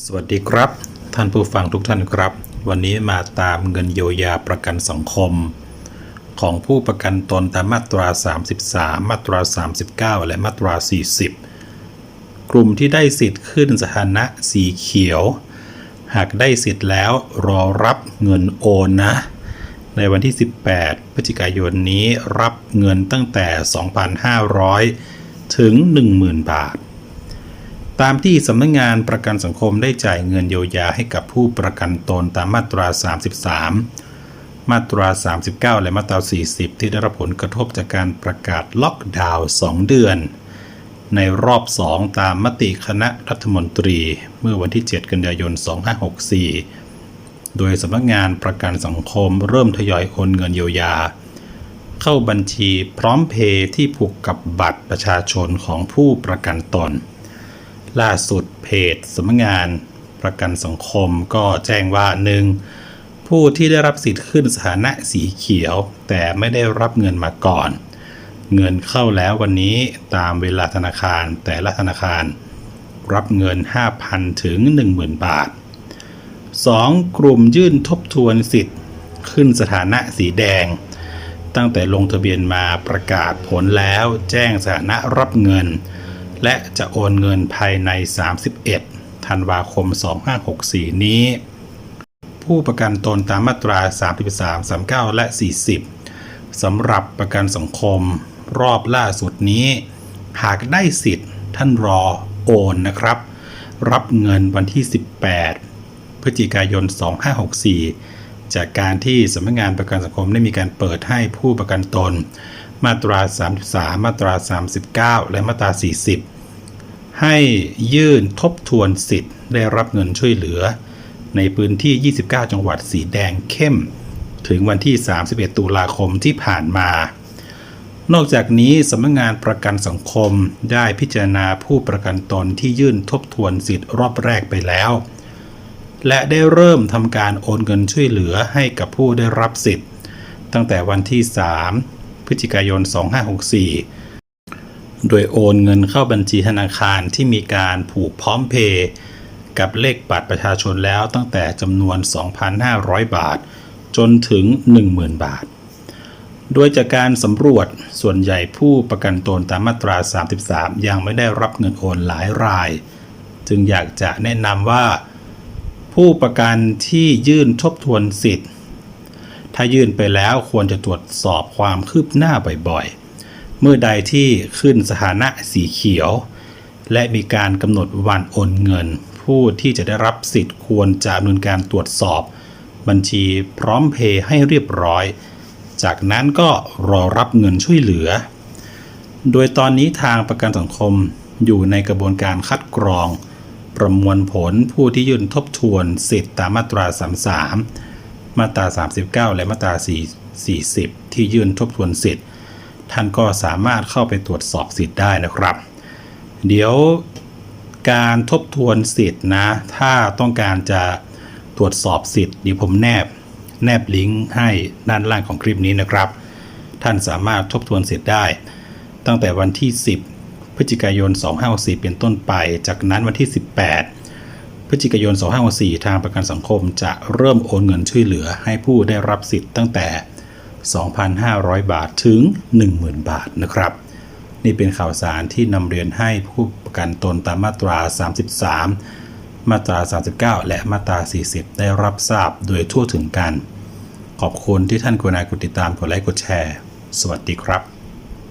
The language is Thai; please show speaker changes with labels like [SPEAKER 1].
[SPEAKER 1] สวัสดีครับ ท่านผู้ฟังทุกท่านครับ วันนี้มาตามเงินเยียวยาประกันสังคม ของผู้ประกันตนตามมาตรา 33 มาตรา 39 และมาตรา 40 กลุ่มที่ได้สิทธิ์ขึ้นสถานะสีเขียว หากได้สิทธิ์แล้วรอรับเงินโอนนะ ในวันที่ 18 พฤศจิกายนนี้รับเงินตั้งแต่ 2,500 ถึง 10,000 บาท ตามที่สำนักงงานประกันสังคมได้จ่ายเงินเยียวยาให้กับผู้ประกันตนตามมาตรา 33 มาตรา 39 และมาตรา 40 ที่ได้รับผลกระทบจากการประกาศล็อกดาวน์2เดือน ในรอบ 2 ตามมติคณะรัฐมนตรี เมื่อวันที่ 7 กันยายน 2564 โดยสำนักงานประกันสังคมเริ่มทยอยโอนเงินเยียวยาเข้าบัญชีพร้อมเพย์ที่ผูกกับบัตรประชาชนของผู้ประกันตน ล่าสุดเพจสำนักงานประกันสังคมก็แจ้งว่า 1. ผู้ที่ได้รับสิทธิ์ขึ้นสถานะสีเขียว แต่ไม่ได้รับเงินมาก่อน เงินเข้าแล้ววันนี้ตามเวลาธนาคาร แต่ละธนาคาร รับเงิน 5,000 ถึง 10,000 บาท 2. กลุ่มยื่นทบทวนสิทธิ์ขึ้นสถานะสีแดง ตั้งแต่ลงทะเบียนมาประกาศผลแล้วแจ้งสถานะรับเงิน และจะโอนเงินภายใน 31 ธันวาคม 2564 นี้ ผู้ประกันตนตามมาตรา 33 39 และ 40 สำหรับประกันสังคมรอบล่าสุดนี้ หากได้สิทธิ์ท่านรอโอนนะครับ รับเงินวันที่ 18 พฤศจิกายน 2564 จากการที่สำนักงานประกันสังคมได้มีการเปิดให้ผู้ประกันตน มาตรา 33 มาตรา 39 และมาตรา 40 ให้ยื่นทบทวนสิทธิ์ได้รับเงินช่วยเหลือ ในพื้นที่ 29 จังหวัดสีแดงเข้ม ถึงวันที่ 31 ตุลาคมที่ผ่านมา นอกจากนี้สำนักงานประกันสังคมได้พิจารณาผู้ประกันตนที่ยื่นทบทวนสิทธิ์รอบแรกไปแล้ว และได้เริ่มทำการโอนเงินช่วยเหลือให้กับผู้ได้รับสิทธิ์ตั้งแต่วันที่ 3 ฤศจิกายน 2564 โดยโอนเงินเข้าบัญชีธนาคารที่มีการผูกพร้อมเพย์กับเลขบัตรประชาชนแล้วตั้งแต่จำนวน 2,500 บาท จนถึง 10,000 บาท โดยจากการสำรวจส่วนใหญ่ผู้ประกันตนตามมาตรา 33 ยังไม่ได้รับเงินโอนหลายราย จึงอยากจะแนะนำว่า ผู้ประกันที่ยื่นทบทวนสิทธิ์ ถ้ายื่นไปแล้วควรจะตรวจสอบความคืบหน้าบ่อยๆ เมื่อใดที่ขึ้นสถานะสีเขียว และมีการกำหนดวันโอนเงิน ผู้ที่จะได้รับสิทธิ์ควรจะดำเนินการตรวจสอบ บัญชีพร้อมเพย์ให้เรียบร้อย จากนั้นก็รอรับเงินช่วยเหลือ โดยตอนนี้ทางประกันสังคมอยู่ในกระบวนการคัดกรอง ประมวลผลผู้ที่ยื่นทบทวนสิทธิตามมาตรา 33 มาตรา 39 และมาตรา 40 ที่ยื่นทบทวนสิทธิ์ ท่านก็สามารถเข้าไปตรวจสอบสิทธิ์ได้นะครับ เดี๋ยวการทบทวนสิทธิ์นะ ถ้าต้องการจะตรวจสอบสิทธิ์เดี๋ยวผมแนบ แนบลิงก์ให้ด้านล่างของคลิปนี้นะครับ ท่านสามารถทบทวนสิทธิ์ได้ ตั้งแต่วันที่ 10 พฤศจิกายน 2564เป็นต้นไป จากนั้นวันที่ 18 พฤศจิกายน 2564 ทางประกันสังคมจะเริ่มโอนเงินช่วยเหลือให้ผู้ได้รับสิทธิ์ตั้งแต่ 2,500 บาทถึง 10,000 บาทนะครับ นี่เป็นข่าวสารที่นำเรียนให้ผู้ประกันตนตามมาตรา 33 มาตรา 39 และมาตรา 40 ได้รับทราบโดยทั่วถึงกัน ขอบคุณที่ท่านกรุณากดติดตามกดไลค์กดแชร์ สวัสดีครับ